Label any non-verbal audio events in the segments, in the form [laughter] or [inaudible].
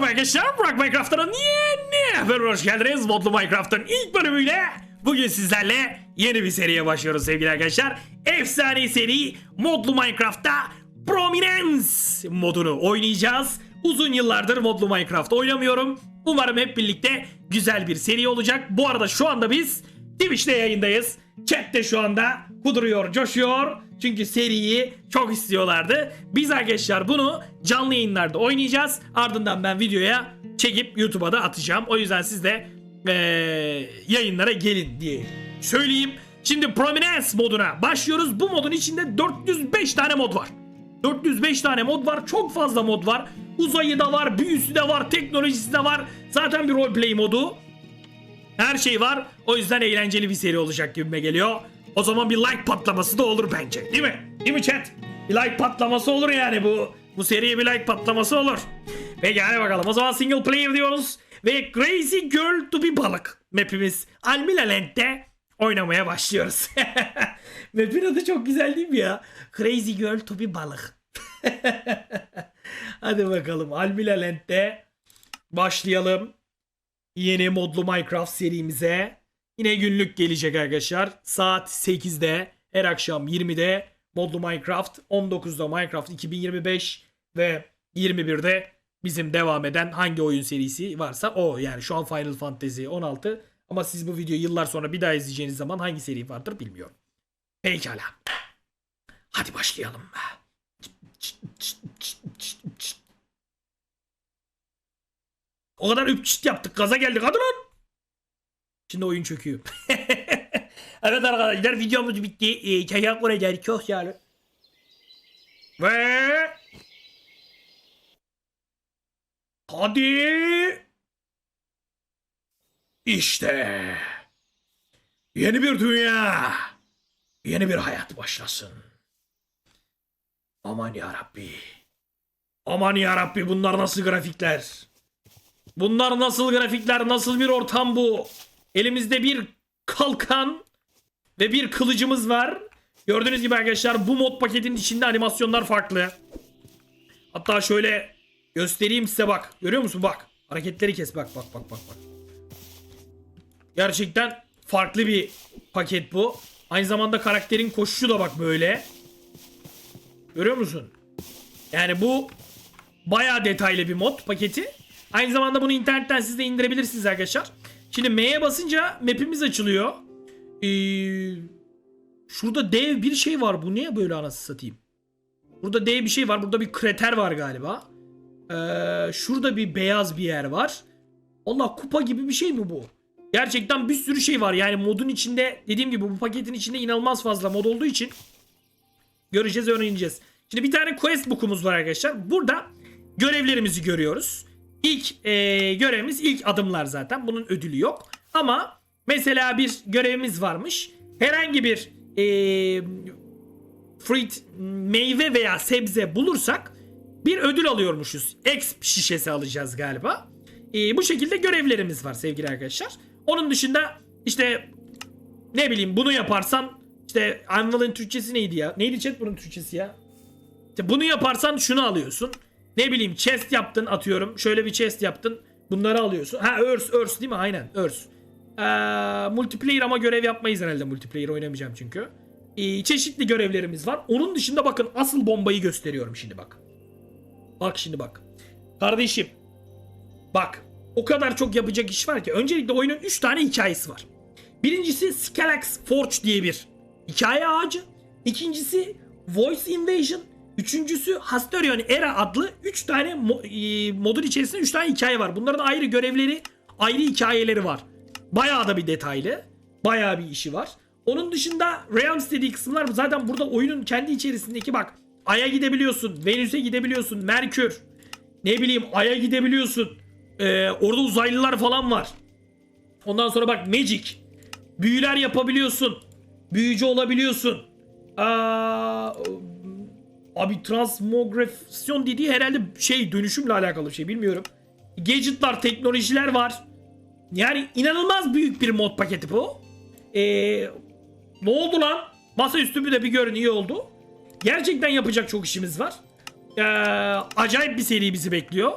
Merhaba arkadaşlar, Burak Minecraft'ın yeni bölümüne hoş geldiniz. Modlu Minecraft'ın ilk bölümüyle bugün sizlerle yeni bir seriye başlıyoruz sevgili arkadaşlar. Efsane seri Modlu Minecraft'ta Prominence modunu oynayacağız. Uzun yıllardır Modlu Minecraft oynamıyorum. Umarım hep birlikte güzel bir seri olacak. Bu arada şu anda biz Twitch'te yayındayız. Chat de şu anda kuduruyor, coşuyor. Çünkü seriyi çok istiyorlardı. Biz arkadaşlar bunu canlı yayınlarda oynayacağız. Ardından ben videoya çekip YouTube'a da atacağım. O yüzden siz de eee, yayınlara gelin diye söyleyeyim. Şimdi Prominence moduna başlıyoruz. Bu modun içinde 405 tane mod var. 405 tane mod var. Çok fazla mod var. Uzayı da var, büyüsü de var, teknolojisi de var. Zaten bir roleplay modu. Her şey var. O yüzden eğlenceli bir seri olacak gibime geliyor. O zaman bir like patlaması da olur bence. Değil mi? Değil mi chat? Bir like patlaması olur yani bu. Bu seriye bir like patlaması olur. Peki hadi bakalım. O zaman single player diyoruz. Ve Crazy Girl to be balık mapimiz Almila Land'de oynamaya başlıyoruz. [laughs] Map'in adı çok güzel değil mi ya? Crazy Girl to be balık. [laughs] hadi bakalım Almila Land'de başlayalım yeni modlu Minecraft serimize. Yine günlük gelecek arkadaşlar. Saat 8'de her akşam 20'de modlu Minecraft, 19'da Minecraft 2025 ve 21'de bizim devam eden hangi oyun serisi varsa o. Yani şu an Final Fantasy 16 ama siz bu videoyu yıllar sonra bir daha izleyeceğiniz zaman hangi seri vardır bilmiyorum. Pekala. Hadi başlayalım. O kadar üpçüt yaptık. Gaza geldik. Hadi lan. Şimdi oyun çöküyor. [laughs] evet arkadaşlar videomuz bitti. Ee, teşekkür ederim. Çok sağ. Ve... Hadi. İşte. Yeni bir dünya. Yeni bir hayat başlasın. Aman ya Rabbi. Aman ya Rabbi bunlar nasıl grafikler? Bunlar nasıl grafikler, nasıl bir ortam bu? Elimizde bir kalkan ve bir kılıcımız var. Gördüğünüz gibi arkadaşlar bu mod paketinin içinde animasyonlar farklı. Hatta şöyle göstereyim size bak. Görüyor musun? Bak. Hareketleri kes. Bak bak bak bak bak. Gerçekten farklı bir paket bu. Aynı zamanda karakterin koşuşu da bak böyle. Görüyor musun? Yani bu bayağı detaylı bir mod paketi. Aynı zamanda bunu internetten siz de indirebilirsiniz arkadaşlar. Şimdi M'ye basınca map'imiz açılıyor. Ee, şurada dev bir şey var. Bu niye böyle anası satayım? Burada dev bir şey var. Burada bir krater var galiba. Ee, şurada bir beyaz bir yer var. Allah kupa gibi bir şey mi bu? Gerçekten bir sürü şey var. Yani modun içinde dediğim gibi bu paketin içinde inanılmaz fazla mod olduğu için göreceğiz öğreneceğiz. Şimdi bir tane quest book'umuz var arkadaşlar. Burada görevlerimizi görüyoruz. İlk e, görevimiz ilk adımlar zaten. Bunun ödülü yok. Ama mesela bir görevimiz varmış. Herhangi bir e, fruit meyve veya sebze bulursak bir ödül alıyormuşuz. Exp şişesi alacağız galiba. E, bu şekilde görevlerimiz var sevgili arkadaşlar. Onun dışında işte ne bileyim bunu yaparsan işte Anvil'in Türkçesi neydi ya? Neydi chat bunun Türkçesi ya? İşte bunu yaparsan şunu alıyorsun. Ne bileyim chest yaptın atıyorum. Şöyle bir chest yaptın. Bunları alıyorsun. Ha örs örs değil mi? Aynen örs. Ee, multiplayer ama görev yapmayız herhalde multiplayer oynamayacağım çünkü. Ee, çeşitli görevlerimiz var. Onun dışında bakın asıl bombayı gösteriyorum şimdi bak. Bak şimdi bak. Kardeşim. Bak. O kadar çok yapacak iş var ki. Öncelikle oyunun 3 tane hikayesi var. Birincisi Skalax Forge diye bir hikaye ağacı. İkincisi Voice Invasion. Üçüncüsü Hasterion Era adlı 3 tane mo- e, modun içerisinde 3 tane hikaye var. Bunların ayrı görevleri, ayrı hikayeleri var. Bayağı da bir detaylı. Bayağı bir işi var. Onun dışında Realms dediği kısımlar zaten burada oyunun kendi içerisindeki bak. Ay'a gidebiliyorsun, Venüs'e gidebiliyorsun, Merkür. Ne bileyim Ay'a gidebiliyorsun. Ee, orada uzaylılar falan var. Ondan sonra bak Magic. Büyüler yapabiliyorsun. Büyücü olabiliyorsun. Aa, Abi transmografisyon dediği herhalde şey dönüşümle alakalı bir şey bilmiyorum. Gadgetlar, teknolojiler var. Yani inanılmaz büyük bir mod paketi bu. Ee, ne oldu lan? Masaüstü de bir görün iyi oldu. Gerçekten yapacak çok işimiz var. Ee, acayip bir seri bizi bekliyor.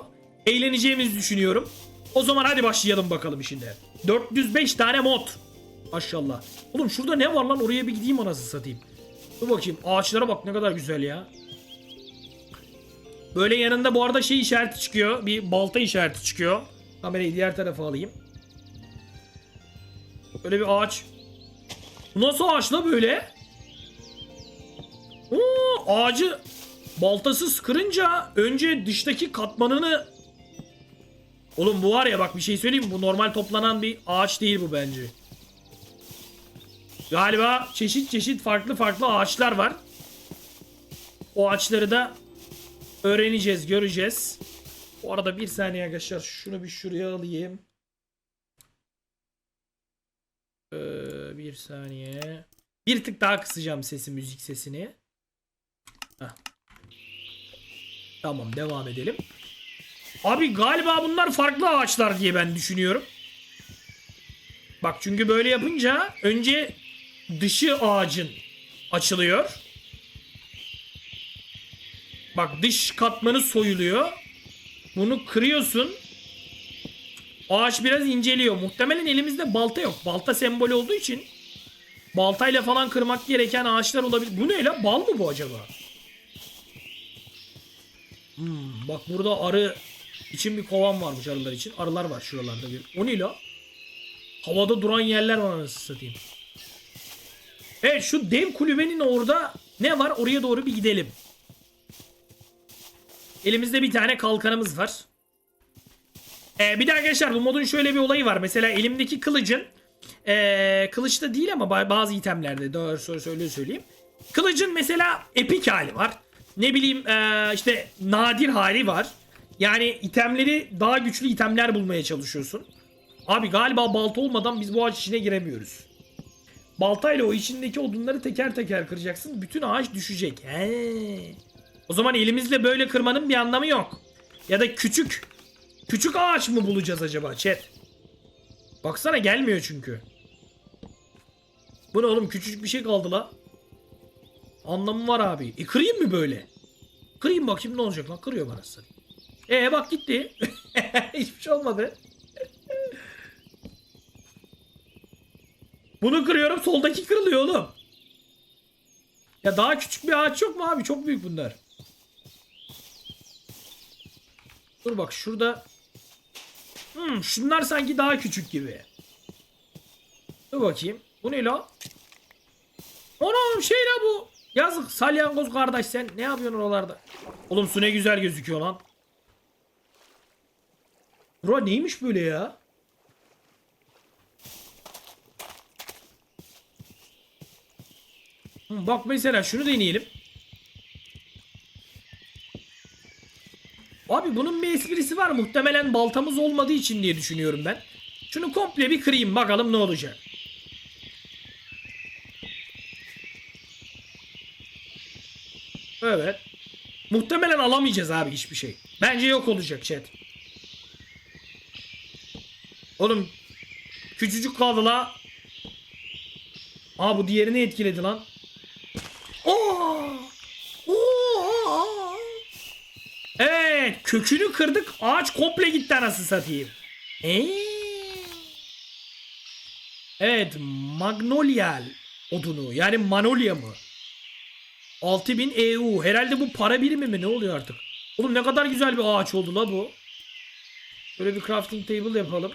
eğleneceğimizi düşünüyorum. O zaman hadi başlayalım bakalım şimdi. 405 tane mod. Maşallah. Oğlum şurada ne var lan oraya bir gideyim anasını satayım. Dur bakayım ağaçlara bak ne kadar güzel ya. Böyle yanında bu arada şey işareti çıkıyor. Bir balta işareti çıkıyor. Kamerayı diğer tarafa alayım. Böyle bir ağaç. Bu nasıl ağaç la böyle? Oo, ağacı baltasız kırınca önce dıştaki katmanını Oğlum bu var ya bak bir şey söyleyeyim? Bu normal toplanan bir ağaç değil bu bence. Galiba çeşit çeşit farklı farklı ağaçlar var. O ağaçları da öğreneceğiz, göreceğiz. Bu arada bir saniye arkadaşlar şunu bir şuraya alayım. Ee, bir saniye. Bir tık daha kısacağım sesi, müzik sesini. Heh. Tamam devam edelim. Abi galiba bunlar farklı ağaçlar diye ben düşünüyorum. Bak çünkü böyle yapınca önce dışı ağacın açılıyor. Bak dış katmanı soyuluyor. Bunu kırıyorsun. Ağaç biraz inceliyor. Muhtemelen elimizde balta yok. Balta sembolü olduğu için baltayla falan kırmak gereken ağaçlar olabilir. Bu ne lan? Bal mı bu acaba? Hmm, bak burada arı için bir kovan varmış arılar için. Arılar var şuralarda bir. O ne la? Havada duran yerler var anasını satayım. Evet şu dev kulübenin orada ne var? Oraya doğru bir gidelim. Elimizde bir tane kalkanımız var. Ee, bir de arkadaşlar bu modun şöyle bir olayı var. Mesela elimdeki kılıcın ee, kılıçta değil ama ba- bazı itemlerde doğru soru söyle söyleyeyim. Kılıcın mesela epik hali var. Ne bileyim ee, işte nadir hali var. Yani itemleri daha güçlü itemler bulmaya çalışıyorsun. Abi galiba balta olmadan biz bu ağaç içine giremiyoruz. Baltayla o içindeki odunları teker teker kıracaksın. Bütün ağaç düşecek. He. O zaman elimizle böyle kırmanın bir anlamı yok. Ya da küçük küçük ağaç mı bulacağız acaba chat? Baksana gelmiyor çünkü. Bu ne oğlum küçücük bir şey kaldı la. Anlamı var abi. E kırayım mı böyle? Kırayım bakayım ne olacak lan. Kırıyor bana sana. E bak gitti. [laughs] Hiçbir şey olmadı. Bunu kırıyorum soldaki kırılıyor oğlum. Ya daha küçük bir ağaç yok mu abi? Çok büyük bunlar. Dur bak şurada. Hmm, şunlar sanki daha küçük gibi. Dur bakayım. Bu ne la? Anam şey la bu. Yazık salyangoz kardeş sen ne yapıyorsun oralarda? Oğlum su ne güzel gözüküyor lan. Bura neymiş böyle ya? Hı, Bak mesela şunu deneyelim. Abi bunun bir esprisi var. Muhtemelen baltamız olmadığı için diye düşünüyorum ben. Şunu komple bir kırayım bakalım ne olacak. Evet. Muhtemelen alamayacağız abi hiçbir şey. Bence yok olacak chat. Oğlum küçücük kaldı la. Aa bu diğerini etkiledi lan. Oo! Oo! Evet kökünü kırdık ağaç komple gitti anasını satayım. Ee? Evet Magnolial odunu yani Manolya mı? 6000 EU herhalde bu para birimi mi ne oluyor artık? Oğlum ne kadar güzel bir ağaç oldu la bu. Böyle bir crafting table yapalım.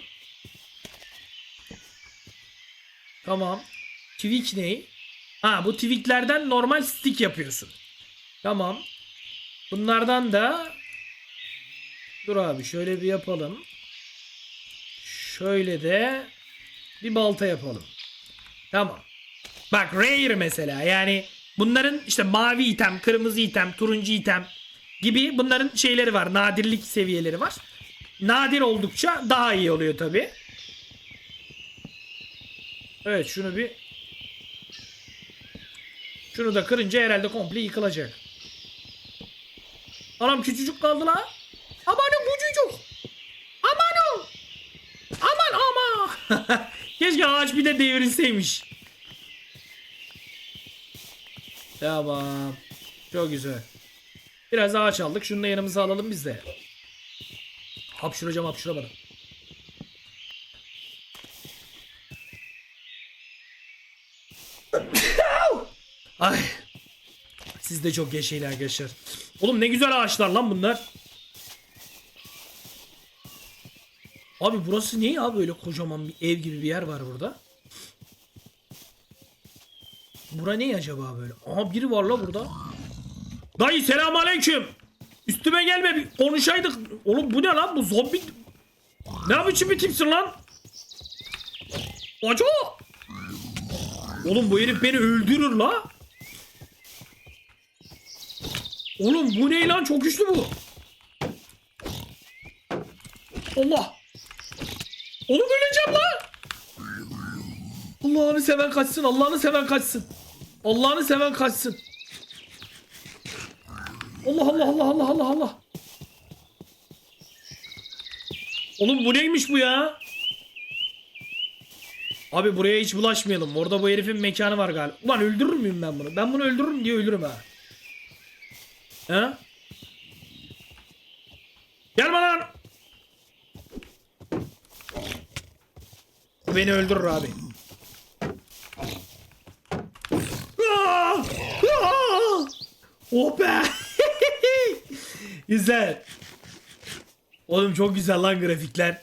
Tamam. Twig ne? Ha bu twiglerden normal stick yapıyorsun. Tamam. Bunlardan da Dur abi şöyle bir yapalım. Şöyle de bir balta yapalım. Tamam. Bak rare mesela yani bunların işte mavi item, kırmızı item, turuncu item gibi bunların şeyleri var. Nadirlik seviyeleri var. Nadir oldukça daha iyi oluyor tabi. Evet şunu bir şunu da kırınca herhalde komple yıkılacak. Anam küçücük kaldı la. Amanın küçücük. Aman o. Aman ama. [laughs] Keşke ağaç bir de devrilseymiş. Tamam. Çok güzel. Biraz ağaç aldık. Şunu da yanımıza alalım biz de. Hapşıracağım hapşıramadım. Ay. Siz de çok yaşayın arkadaşlar. Oğlum ne güzel ağaçlar lan bunlar. Abi burası ne ya böyle kocaman bir ev gibi bir yer var burada. Bura ne acaba böyle? Aha biri var la burada. Dayı selamünaleyküm. Üstüme gelme bir konuşaydık. Oğlum bu ne lan bu zombi. Ne biçim bir tipsin lan? Acaba. Oğlum bu herif beni öldürür la. Oğlum bu ne lan çok güçlü bu. Allah. Oğlum öleceğim lan. Allah'ını seven kaçsın. Allah'ını seven kaçsın. Allah'ını seven kaçsın. Allah Allah Allah Allah Allah Allah. Oğlum bu neymiş bu ya? Abi buraya hiç bulaşmayalım. Orada bu herifin mekanı var galiba. Ulan öldürür müyüm ben bunu? Ben bunu öldürürüm diye ölürüm ha. He? Gel bana lan. Bu beni öldürür abi. Oh [laughs] be. güzel. Oğlum çok güzel lan grafikler.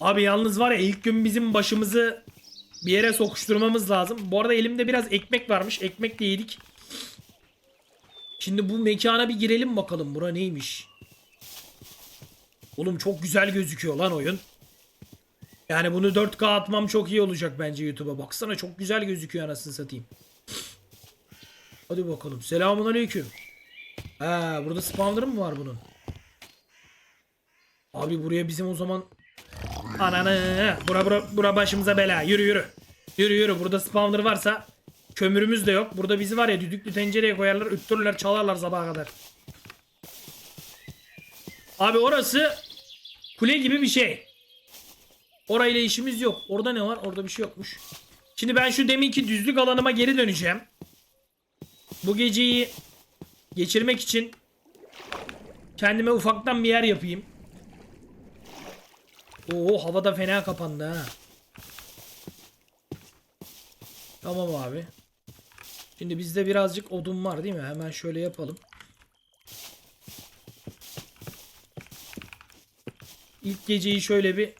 Abi yalnız var ya ilk gün bizim başımızı bir yere sokuşturmamız lazım. Bu arada elimde biraz ekmek varmış. Ekmek de yedik. Şimdi bu mekana bir girelim bakalım. Bura neymiş? Oğlum çok güzel gözüküyor lan oyun. Yani bunu 4K atmam çok iyi olacak bence YouTube'a. Baksana çok güzel gözüküyor anasını satayım. Hadi bakalım. Selamun aleyküm. Ha, burada spawner mı var bunun? Abi buraya bizim o zaman Ananı. Bura, bura, bura başımıza bela. Yürü yürü. Yürü yürü. Burada spawner varsa kömürümüz de yok. Burada bizi var ya düdüklü tencereye koyarlar, üttürürler, çalarlar sabaha kadar. Abi orası kule gibi bir şey. Orayla işimiz yok. Orada ne var? Orada bir şey yokmuş. Şimdi ben şu deminki düzlük alanıma geri döneceğim. Bu geceyi geçirmek için kendime ufaktan bir yer yapayım. Oo havada fena kapandı ha. Tamam abi. Şimdi bizde birazcık odun var değil mi? Hemen şöyle yapalım. İlk geceyi şöyle bir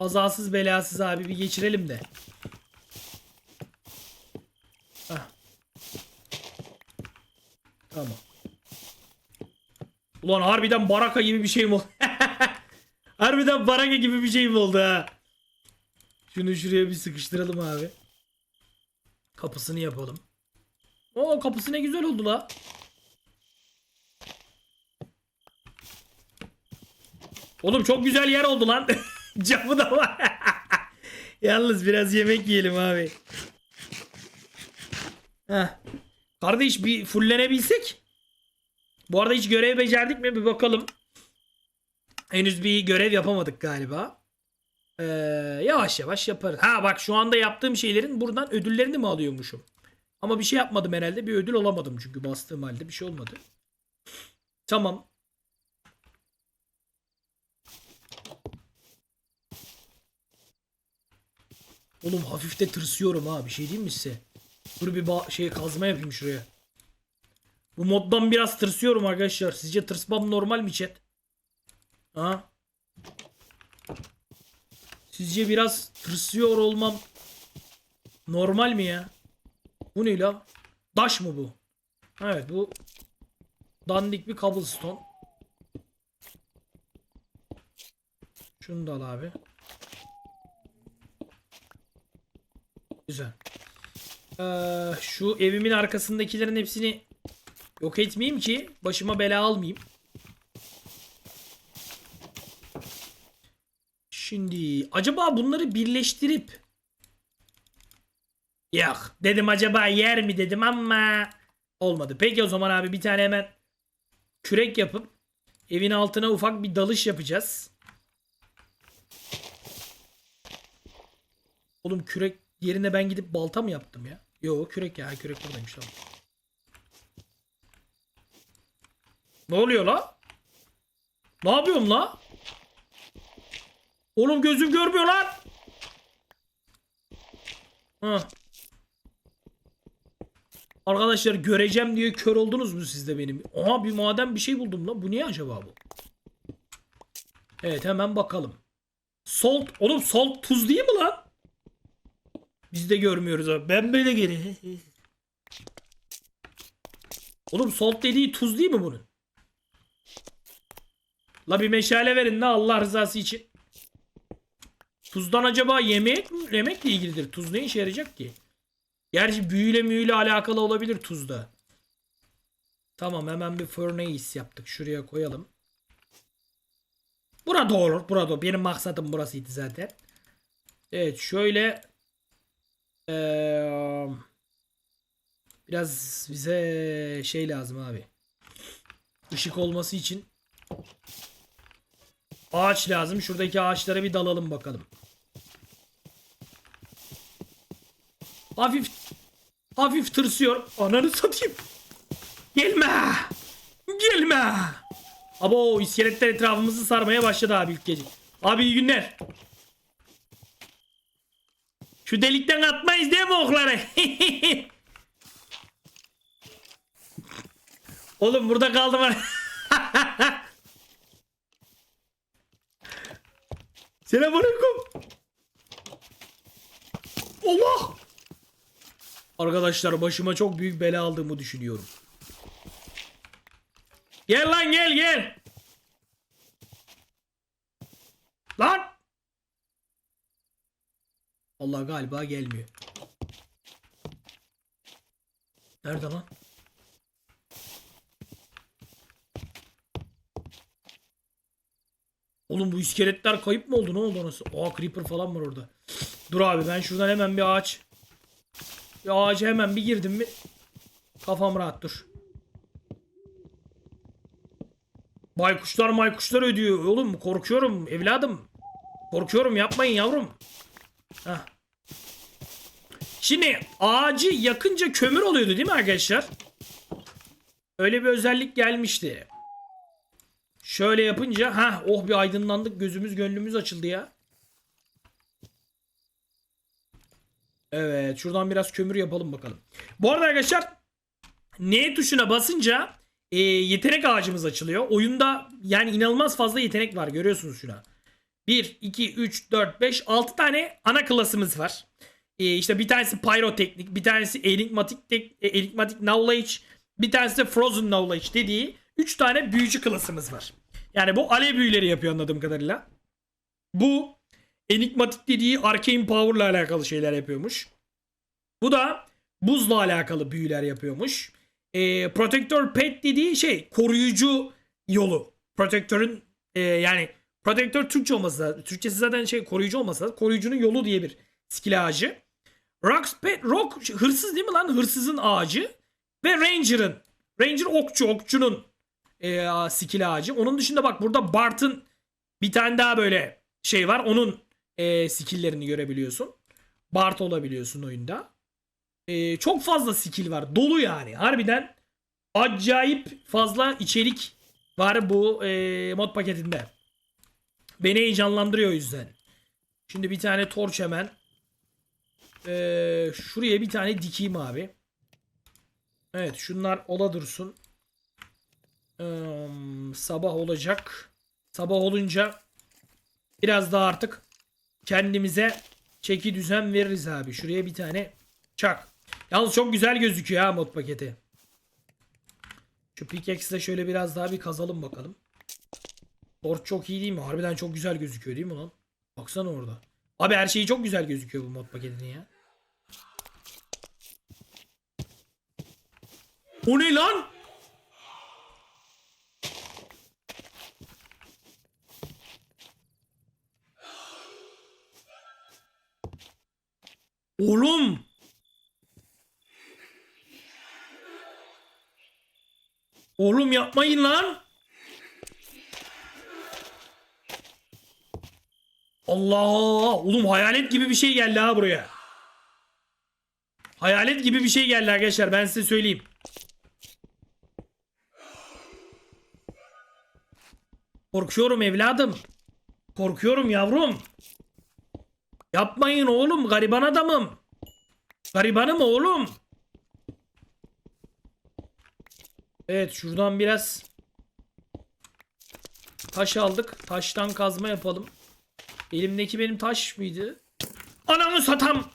kazasız belasız abi bir geçirelim de. Hah. Tamam. Ulan harbiden baraka gibi bir şey mi oldu? [laughs] harbiden baraka gibi bir şey mi oldu ha? Şunu şuraya bir sıkıştıralım abi. Kapısını yapalım. Oo kapısı ne güzel oldu la. Oğlum çok güzel yer oldu lan. [laughs] [laughs] Camı da var. [laughs] Yalnız biraz yemek yiyelim abi. Heh. Kardeş bir fullenebilsek. Bu arada hiç görev becerdik mi bir bakalım. Henüz bir görev yapamadık galiba. Ee, yavaş yavaş yaparız. Ha bak şu anda yaptığım şeylerin buradan ödüllerini mi alıyormuşum? Ama bir şey yapmadım herhalde. Bir ödül alamadım çünkü bastığım halde bir şey olmadı. Tamam. Oğlum hafif de tırsıyorum ha. Bir şey diyeyim mi size? Dur bir şey kazma yapayım şuraya. Bu moddan biraz tırsıyorum arkadaşlar. Sizce tırsmam normal mi chat? Ha? Sizce biraz tırsıyor olmam normal mi ya? Bu ne la? Daş mı bu? Evet bu dandik bir cobblestone. Şunu da al abi. Güzel. Ee, şu evimin arkasındakilerin hepsini yok etmeyeyim ki başıma bela almayayım. Şimdi acaba bunları birleştirip Yok dedim acaba yer mi dedim ama olmadı. Peki o zaman abi bir tane hemen kürek yapıp evin altına ufak bir dalış yapacağız. Oğlum kürek yerine ben gidip balta mı yaptım ya? Yo kürek ya kürek buradaymış tamam. Ne oluyor la? Ne yapıyorum la? Oğlum gözüm görmüyor lan. Hah. Arkadaşlar göreceğim diye kör oldunuz mu siz de benim? Aha bir maden bir şey buldum lan. Bu niye acaba bu? Evet hemen bakalım. Salt. Oğlum salt tuz değil mi lan? Biz de görmüyoruz abi. Ben böyle geri. Oğlum salt dediği tuz değil mi bunun? La bir meşale verin ne Allah rızası için. Tuzdan acaba yemek mi? Yemekle ilgilidir. Tuz ne işe yarayacak ki? Gerçi büyüyle müyle alakalı olabilir tuzda. Tamam hemen bir furnace yaptık. Şuraya koyalım. Burada olur. Burada olur. Benim maksadım burasıydı zaten. Evet şöyle biraz bize şey lazım abi. Işık olması için ağaç lazım. Şuradaki ağaçlara bir dalalım bakalım. Hafif hafif tırsıyor. Ananı satayım. Gelme. Gelme. Abo iskeletler etrafımızı sarmaya başladı abi ilk gece. Abi iyi günler. Şu delikten atmayız değil mi okları? [laughs] Oğlum burada kaldım. [laughs] Selamünaleyküm. Allah. Arkadaşlar başıma çok büyük bela aldığımı düşünüyorum. Gel lan gel gel. Lan. Allah galiba gelmiyor. Nerede lan? Oğlum bu iskeletler kayıp mı oldu? Ne oldu nasıl? Aa creeper falan var orada. Dur abi ben şuradan hemen bir ağaç. Bir ağaca hemen bir girdim mi? Kafam rahat dur. Baykuşlar maykuşlar ödüyor. Oğlum korkuyorum evladım. Korkuyorum yapmayın yavrum. Heh. Şimdi ağacı yakınca kömür oluyordu değil mi arkadaşlar? Öyle bir özellik gelmişti. Şöyle yapınca ha oh bir aydınlandık gözümüz gönlümüz açıldı ya. Evet şuradan biraz kömür yapalım bakalım. Bu arada arkadaşlar N tuşuna basınca e, yetenek ağacımız açılıyor. Oyunda yani inanılmaz fazla yetenek var görüyorsunuz şuna. 1, 2, 3, 4, 5, 6 tane ana klasımız var. E, işte bir tanesi pyroteknik, bir tanesi enigmatic, tek- e, enigmatic knowledge, bir tanesi de frozen knowledge dediği 3 tane büyücü klasımız var. Yani bu alev büyüleri yapıyor anladığım kadarıyla. Bu enigmatik dediği arcane power'la alakalı şeyler yapıyormuş. Bu da buzla alakalı büyüler yapıyormuş. E, Protector Pet dediği şey koruyucu yolu. Protector'ın e, yani Protector Türkçe olması lazım. Türkçesi zaten şey koruyucu olması lazım. Koruyucunun yolu diye bir skill ağacı. Rock's Pet, Rock hırsız değil mi lan? Hırsızın ağacı. Ve Ranger'ın. Ranger okçu, okçunun e, skill ağacı. Onun dışında bak burada Bart'ın bir tane daha böyle şey var. Onun e, skill'lerini görebiliyorsun. Bart olabiliyorsun oyunda. E, çok fazla skill var. Dolu yani. Harbiden acayip fazla içerik var bu e, mod paketinde. Beni heyecanlandırıyor o yüzden. Şimdi bir tane torç hemen. E, şuraya bir tane dikeyim abi. Evet şunlar ola dursun. Ee, sabah olacak. Sabah olunca biraz daha artık kendimize çeki düzen veririz abi. Şuraya bir tane çak. Yalnız çok güzel gözüküyor ha mod paketi. Şu pickaxe'le şöyle biraz daha bir kazalım bakalım. Torch çok iyi değil mi? Harbiden çok güzel gözüküyor değil mi lan? Baksana orada. Abi her şeyi çok güzel gözüküyor bu mod paketinin ya. O ne lan? Oğlum. Oğlum yapmayın lan. Allah! Oğlum hayalet gibi bir şey geldi ha buraya. Hayalet gibi bir şey geldi arkadaşlar ben size söyleyeyim. Korkuyorum evladım. Korkuyorum yavrum. Yapmayın oğlum gariban adamım. Garibanım oğlum. Evet şuradan biraz taş aldık. Taştan kazma yapalım. Elimdeki benim taş mıydı? Ananı satam.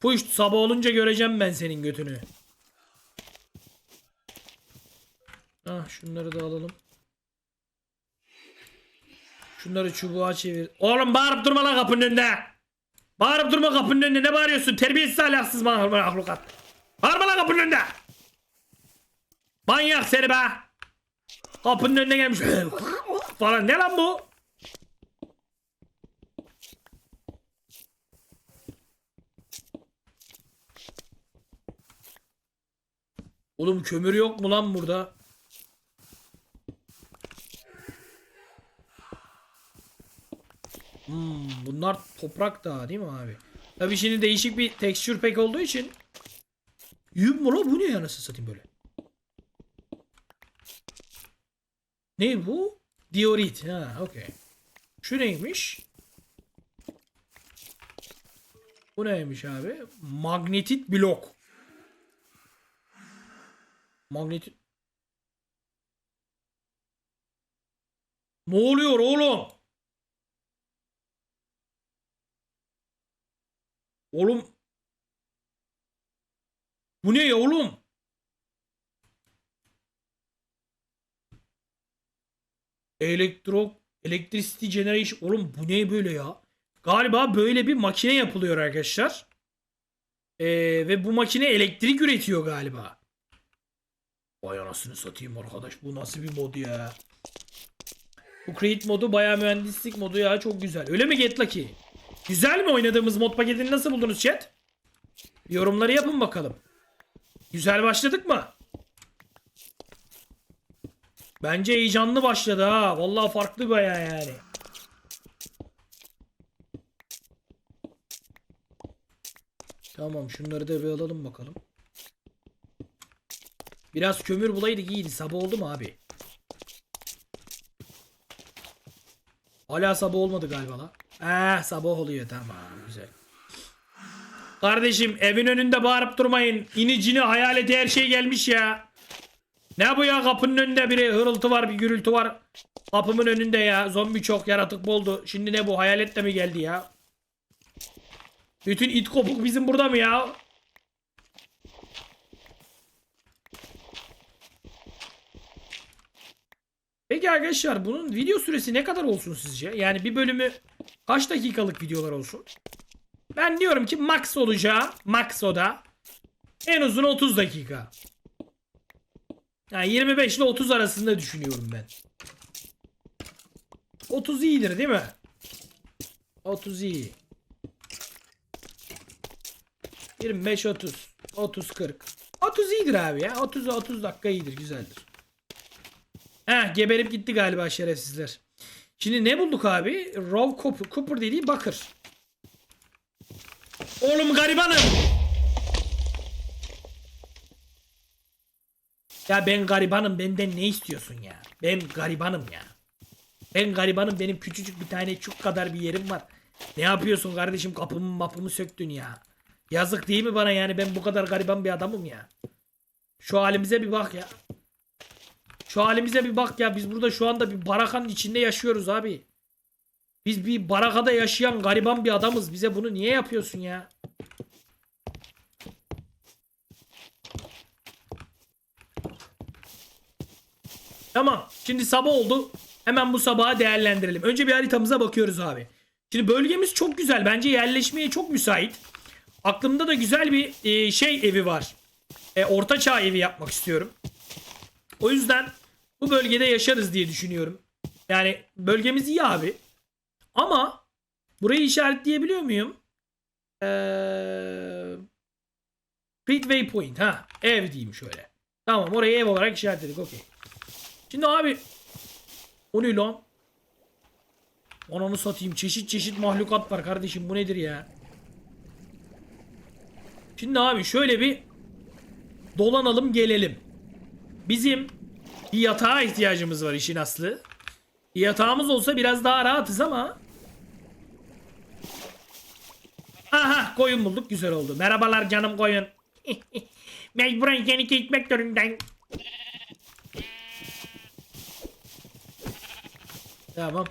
Puş sabah olunca göreceğim ben senin götünü. Ah şunları da alalım. Şunları çubuğa çevir. Oğlum bağırıp durma lan kapının önünde. Bağırıp durma kapının önünde. Ne bağırıyorsun? Terbiyesiz ahlaksız mahlukat. Bağırma lan kapının önünde. Manyak seni be. Kapının önüne gelmiş. falan. Ne lan bu? Oğlum kömür yok mu lan burada? Hmm, bunlar toprak dağı değil mi abi? Tabii şimdi değişik bir texture pack olduğu için Yum bu ne ya nasıl satayım böyle? Ne bu? Diorit. Ha okey. Şu neymiş? Bu neymiş abi? Magnetit blok. Magnetit. Ne oluyor oğlum? Oğlum. Bu ne ya oğlum? Elektro Electricity Generation. Oğlum bu ne böyle ya? Galiba böyle bir makine yapılıyor arkadaşlar. Ee, ve bu makine elektrik üretiyor galiba. Vay anasını satayım arkadaş. Bu nasıl bir mod ya? Bu Create modu bayağı mühendislik modu ya. Çok güzel. Öyle mi Get Lucky? Güzel mi oynadığımız mod paketini nasıl buldunuz chat? Yorumları yapın bakalım. Güzel başladık mı? Bence heyecanlı başladı ha. Vallahi farklı baya yani. Tamam şunları da bir alalım bakalım. Biraz kömür bulaydık iyiydi. Sabah oldu mu abi? Hala sabah olmadı galiba la. Eh sabah oluyor tamam güzel. Kardeşim evin önünde bağırıp durmayın. İnicini hayaleti her şey gelmiş ya. Ne bu ya kapının önünde bir hırıltı var bir gürültü var. Kapımın önünde ya zombi çok yaratık boldu. Şimdi ne bu hayalet de mi geldi ya? Bütün it kopuk bizim burada mı ya? Peki arkadaşlar bunun video süresi ne kadar olsun sizce? Yani bir bölümü kaç dakikalık videolar olsun? Ben diyorum ki max olacağı, max o da en uzun 30 dakika. Yani 25 ile 30 arasında düşünüyorum ben. 30 iyidir değil mi? 30 iyi. 25 30 30 40. 30 iyidir abi ya. 30 30 dakika iyidir, güzeldir. Heh geberip gitti galiba şerefsizler. Şimdi ne bulduk abi? Raw Cooper, Cooper dediği bakır. Oğlum garibanım. Ya ben garibanım benden ne istiyorsun ya? Ben garibanım ya. Ben garibanım benim küçücük bir tane çuk kadar bir yerim var. Ne yapıyorsun kardeşim kapımı mapımı söktün ya. Yazık değil mi bana yani ben bu kadar gariban bir adamım ya. Şu halimize bir bak ya. Şu halimize bir bak ya biz burada şu anda bir barakanın içinde yaşıyoruz abi. Biz bir barakada yaşayan gariban bir adamız. Bize bunu niye yapıyorsun ya? Tamam. Şimdi sabah oldu. Hemen bu sabahı değerlendirelim. Önce bir haritamıza bakıyoruz abi. Şimdi bölgemiz çok güzel. Bence yerleşmeye çok müsait. Aklımda da güzel bir e, şey evi var. E, orta çağ evi yapmak istiyorum. O yüzden bu bölgede yaşarız diye düşünüyorum. Yani bölgemiz iyi abi. Ama burayı işaretleyebiliyor muyum? Ee, Speedway Point. Ha, ev diyeyim şöyle. Tamam orayı ev olarak işaretledik. Okey. Şimdi abi o ne lan? Ananı satayım. Çeşit çeşit mahlukat var kardeşim. Bu nedir ya? Şimdi abi şöyle bir dolanalım gelelim. bizim bir yatağa ihtiyacımız var işin aslı. Bir yatağımız olsa biraz daha rahatız ama. Aha koyun bulduk güzel oldu. Merhabalar canım koyun. [laughs] Mecburen seni gitmek zorundayım. Tamam.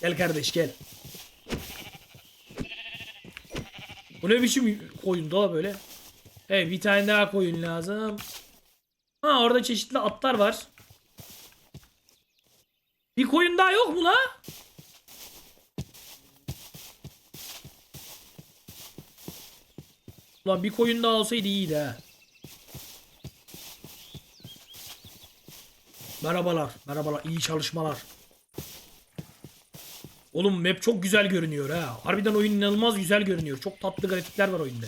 Gel kardeş gel. Bu ne biçim koyun da böyle? Evet bir tane daha koyun lazım. Ha orada çeşitli atlar var. Bir koyun daha yok mu la? Ulan bir koyun daha olsaydı iyiydi ha. Merhabalar, merhabalar, iyi çalışmalar. Oğlum map çok güzel görünüyor ha. Harbiden oyun inanılmaz güzel görünüyor. Çok tatlı grafikler var oyunda.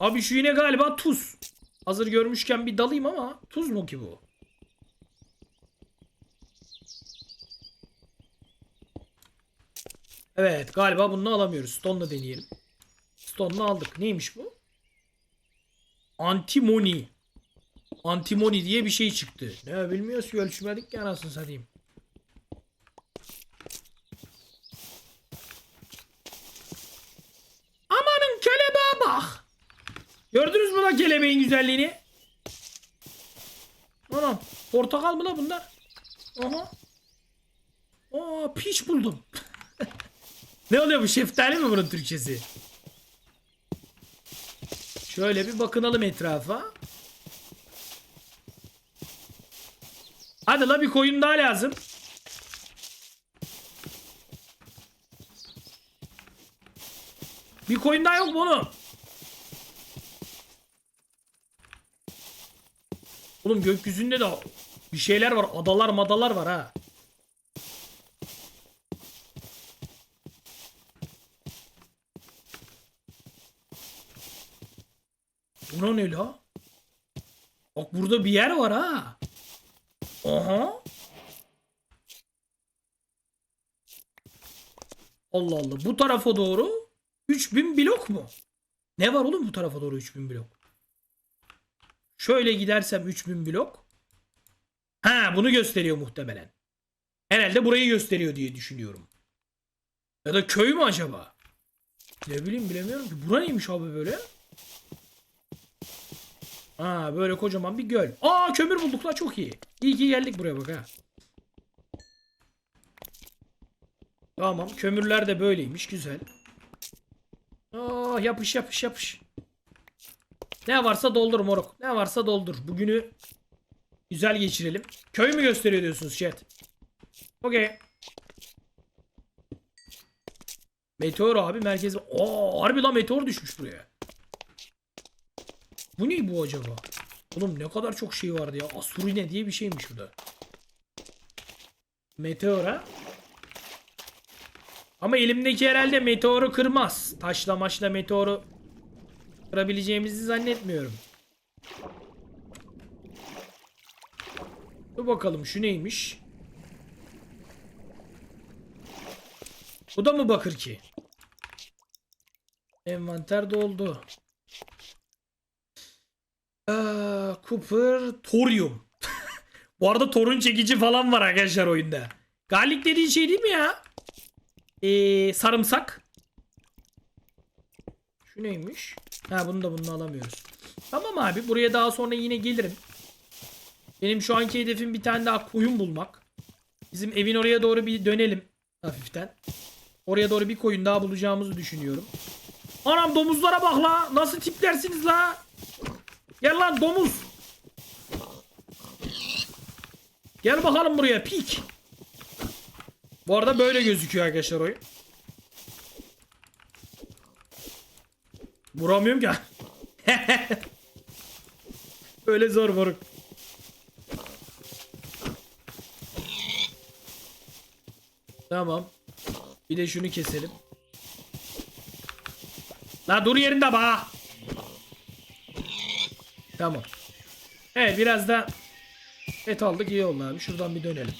Abi şu yine galiba tuz. Hazır görmüşken bir dalayım ama tuz mu ki bu? Evet galiba bunu alamıyoruz. Stone'la deneyelim. Stone'la aldık. Neymiş bu? Antimoni. Antimoni diye bir şey çıktı. Ne bilmiyoruz ki ölçmedik ki anasını satayım. Amanın kelebeğe bak. Gördünüz mü lan kelebeğin güzelliğini? Anam portakal mı lan bunlar? Aha. Aa piç buldum. [laughs] ne oluyor bu şeftali mi bunun Türkçesi? Şöyle bir bakınalım etrafa. Hadi la bir koyun daha lazım. Bir koyun daha yok mu oğlum? Oğlum gökyüzünde de bir şeyler var. Adalar madalar var ha. Buna ne la? Bak burada bir yer var ha. Aha. Allah Allah. Bu tarafa doğru 3000 blok mu? Ne var oğlum bu tarafa doğru 3000 blok? Şöyle gidersem 3000 blok. Ha bunu gösteriyor muhtemelen. Herhalde burayı gösteriyor diye düşünüyorum. Ya da köy mü acaba? Ne bileyim bilemiyorum ki. Bura neymiş abi böyle? Ha böyle kocaman bir göl. Aa kömür bulduk la çok iyi. İyi ki geldik buraya bak ha. Tamam kömürler de böyleymiş güzel. Aa yapış yapış yapış. Ne varsa doldur moruk. Ne varsa doldur. Bugünü güzel geçirelim. Köy mü gösteriyor diyorsunuz chat? Okey. Meteor abi merkezi. Aa harbi lan meteor düşmüş buraya. Bu ne bu acaba? Oğlum ne kadar çok şey vardı ya. Asurine diye bir şeymiş bu da. Meteora. Ama elimdeki herhalde meteoru kırmaz. Taşla maçla meteoru kırabileceğimizi zannetmiyorum. Dur bakalım şu neymiş? Bu da mı bakır ki? Envanter doldu. Ee, Cooper Thorium. [laughs] Bu arada torun çekici falan var arkadaşlar oyunda. Garlic dediğin şey değil mi ya? Ee, sarımsak. Şu neymiş? Ha bunu da bunu alamıyoruz. Tamam abi buraya daha sonra yine gelirim. Benim şu anki hedefim bir tane daha koyun bulmak. Bizim evin oraya doğru bir dönelim hafiften. Oraya doğru bir koyun daha bulacağımızı düşünüyorum. Anam domuzlara bak la. Nasıl tiplersiniz la? Gel lan domuz. Gel bakalım buraya pik. Bu arada böyle gözüküyor arkadaşlar oyun. Vuramıyorum ki. [laughs] Öyle zor moruk. Tamam. Bir de şunu keselim. La dur yerinde bak. Tamam. Evet biraz da et aldık iyi oldu abi. Şuradan bir dönelim.